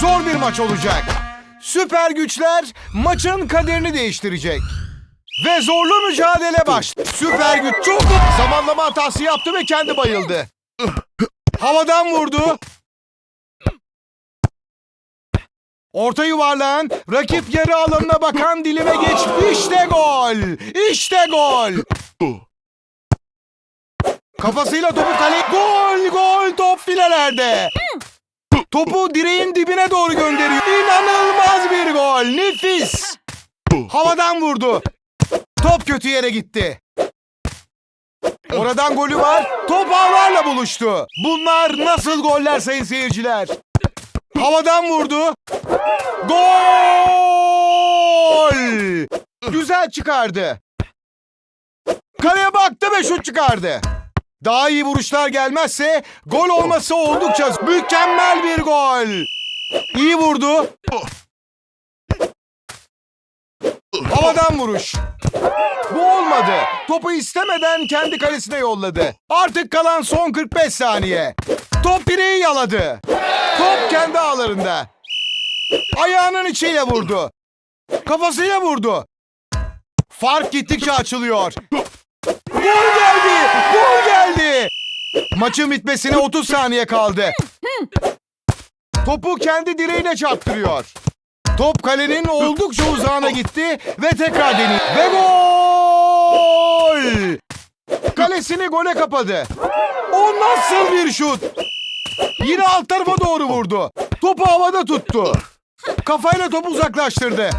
zor bir maç olacak. Süper güçler maçın kaderini değiştirecek. Ve zorlu mücadele başladı. Süper güç çok zamanlama hatası yaptı ve kendi bayıldı. Havadan vurdu. Orta yuvarlağın rakip yarı alanına bakan dilime geç. İşte gol. İşte gol. Kafasıyla topu kale... Gol gol top filelerde. Topu direğin dibine doğru gönderiyor. İnanılmaz bir gol. Nefis. Havadan vurdu. Top kötü yere gitti. Oradan golü var. Top ağlarla buluştu. Bunlar nasıl goller sayın seyirciler? Havadan vurdu. Gol! Güzel çıkardı. Kaleye baktı ve şut çıkardı. Daha iyi vuruşlar gelmezse gol olması oldukça mükemmel bir gol. İyi vurdu. Havadan vuruş. Bu olmadı. Topu istemeden kendi kalesine yolladı. Artık kalan son 45 saniye. Top direği yaladı. Top kendi ağlarında. Ayağının içiyle vurdu. Kafasıyla vurdu. Fark gittikçe açılıyor. Geldi! Maçın bitmesine 30 saniye kaldı. Topu kendi direğine çarptırıyor. Top kalenin oldukça uzağına gitti ve tekrar deniyor. Ve gol! Kalesini gole kapadı. O nasıl bir şut? Yine alt tarafa doğru vurdu. Topu havada tuttu. Kafayla topu uzaklaştırdı.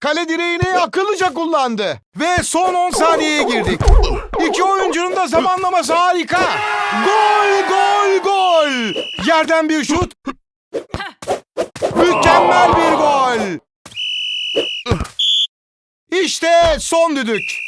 Kale direğini akıllıca kullandı. Ve son 10 saniyeye girdik. İki oyuncunun da zamanlaması harika. Gol, gol, gol. Yerden bir şut. Mükemmel bir gol. İşte son düdük.